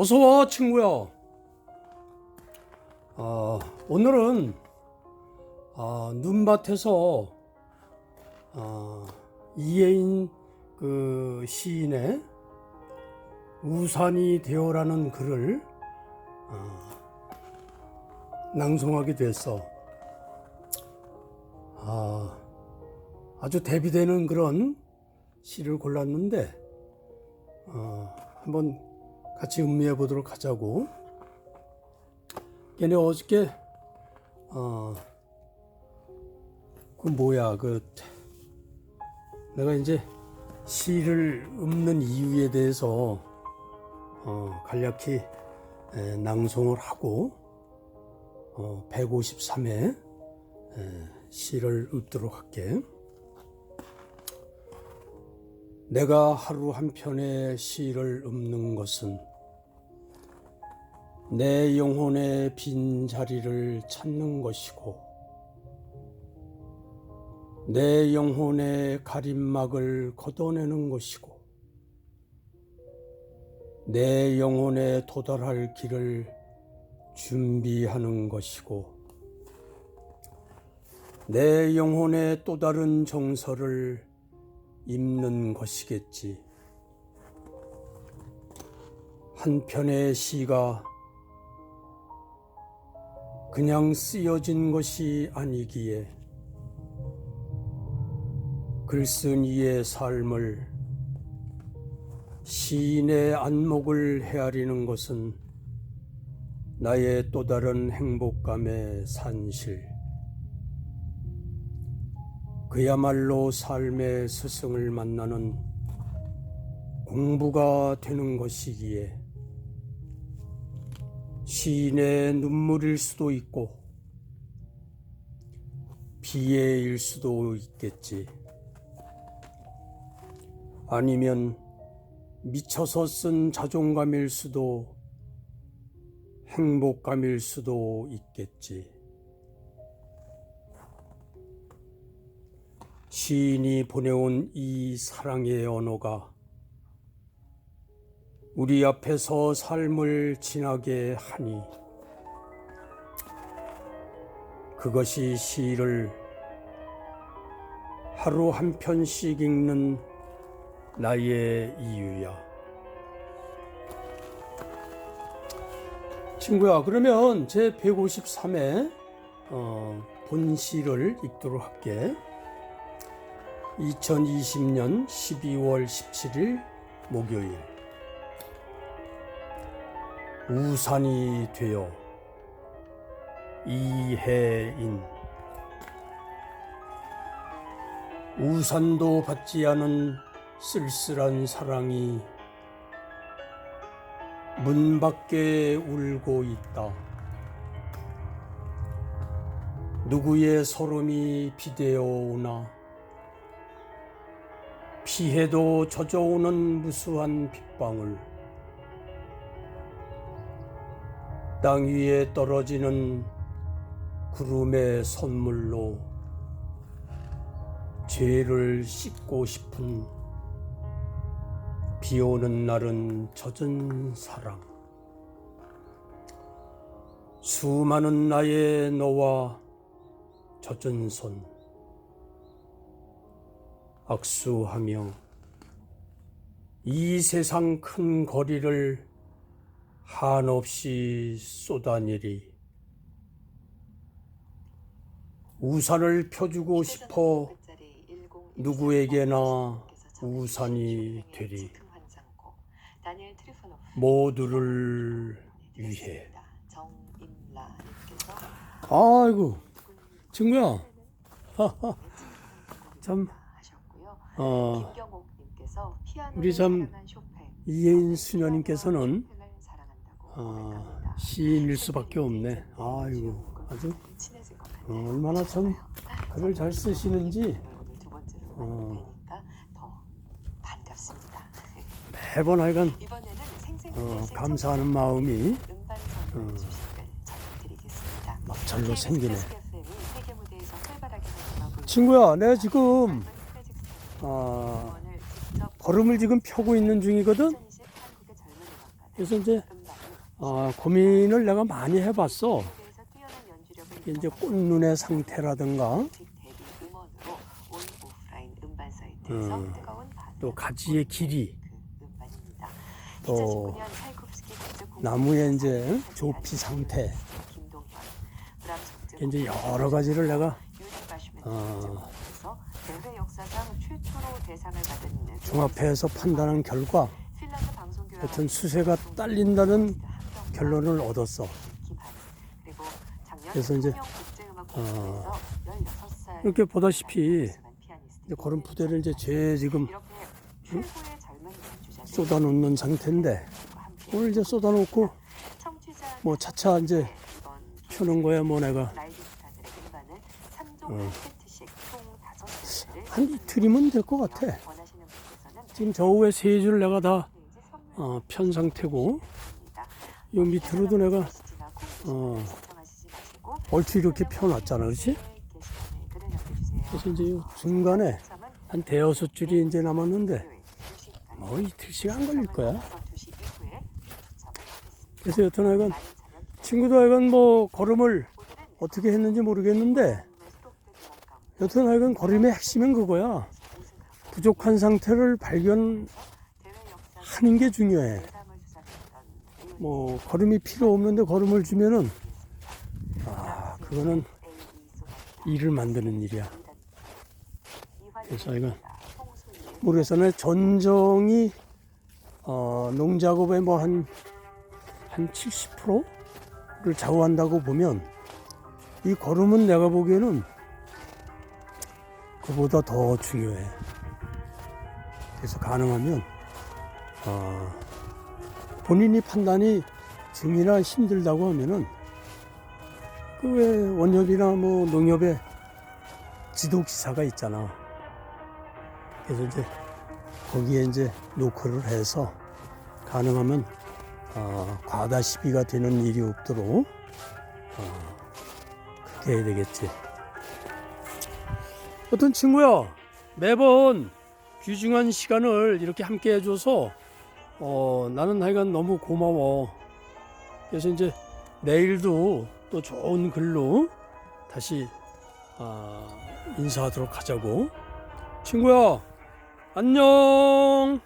어서 와 친구야. 아, 오늘은 아, 눈밭에서 아, 이예인 그 시인의 우산이 되어라는 글을 아, 낭송하게 됐어. 아, 아주 대비되는 그런 시를 골랐는데 어, 한번 같이 음미해 보도록 하자고. 걔네 어저께 어, 그 뭐야 그 내가 이제 시를 읊는 이유에 대해서 어, 간략히 에, 낭송을 하고 어, 153회 에, 시를 읊도록 할게. 내가 하루 한 편의 시를 읊는 것은 내 영혼의 빈 자리를 찾는 것이고 내 영혼의 가림막을 걷어내는 것이고 내 영혼에 도달할 길을 준비하는 것이고 내 영혼의 또 다른 정서를 입는 것이겠지. 한 편의 시가 그냥 쓰여진 것이 아니기에 글쓴 이의 삶을 시인의 안목을 헤아리는 것은 나의 또 다른 행복감의 산실. 그야말로 삶의 스승을 만나는 공부가 되는 것이기에 시인의 눈물일 수도 있고 비애일 수도 있겠지. 아니면 미쳐서 쓴 자존감일 수도 행복감일 수도 있겠지. 시인이 보내온 이 사랑의 언어가 우리 앞에서 삶을 지나게 하니 그것이 시를 하루 한 편씩 읽는 나의 이유야. 친구야, 그러면 제 153회 어, 본 시를 읽도록 할게. 2020년 12월 17일 목요일 우산이 되어 이해인 우산도 받지 않은 쓸쓸한 사랑이 문 밖에 울고 있다. 누구의 소름이 비대어 오나 피해도 젖어오는 무수한 빗방울. 땅 위에 떨어지는 구름의 선물로 죄를 씻고 싶은 비 오는 날은 젖은 사랑. 수많은 나의 너와 젖은 손 악수하며 이 세상 큰 거리를 한없이 쏟아내리. 우산을 펴주고 싶어 누구에게나 우산이 되리. 모두를 위해. 아이고 친구야. 참 어, 우리 참 이예인 수녀님께서는 어, 시인일 수밖에 없네. 아이고 아주 어, 얼마나 참 글을 잘 쓰시는지. 어, 매번 하여간 어, 감사하는 마음이 어, 막절로 생기네. 친구야, 내가 지금 아, 걸음을 지금 펴고 있는 중이거든. 그래서 이제 아, 고민을 내가 많이 해봤어. 이제 꽃눈의 상태라든가 음, 또 가지의 길이, 그 음반입니다. 또 2019년 차이콥스키 국제공연 나무의 이제 조피 상태, 이제 여러 가지를 내가 어, 대회 역사상 최초로 대상을 받은 종합해서 판단한 결과 핀란드 방송교회 여튼 수세가 딸린다는 결론을 얻었어. 그래서 이제, 16살 이렇게 보다시피 이제 그런 부대를 이제 제 지금 연주자들 쏟아놓는 상태인데 오늘 이제 쏟아놓고 뭐 차차 이제 이번 켜는 거야 뭐 내가 라이브 스타들의 음반은 3종 어. 세트씩 총 5세트를 한 이틀이면 될 것 같아. 지금 저 후에 세 줄 내가 다 어, 편 상태고. 요 밑으로도 내가 어, 얼추 이렇게 펴놨잖아, 그렇지? 그래서 이제 요 중간에 한 대여섯 줄이 이제 남았는데 뭐 이틀씩 안 걸릴 거야. 그래서 여튼 하여간 친구도 하여간 뭐 걸음을 어떻게 했는지 모르겠는데 여튼 하여간 걸음의 핵심은 그거야. 부족한 상태를 발견하는 게 중요해. 뭐 걸음이 필요 없는데 걸음을 주면은 아 그거는 일을 만드는 일이야. 그래서 이건 모르겠어요. 전정이 어, 농작업의 뭐한한 70%를 좌우한다고 보면 이 걸음은 내가 보기에는 그보다 더 중요해. 그래서 가능하면 어, 본인이 판단이 증이나 힘들다고 하면은 그 왜 원협이나 뭐 농협에 지도 기사가 있잖아. 그래서 이제 거기에 이제 노크를 해서 가능하면 어, 과다 시비가 되는 일이 없도록 어, 그렇게 해야 되겠지. 어떤 친구야 매번 귀중한 시간을 이렇게 함께 해줘서 어, 나는 하여간 너무 고마워. 그래서 이제 내일도 또 좋은 글로 다시 아, 인사하도록 하자고. 친구야, 안녕.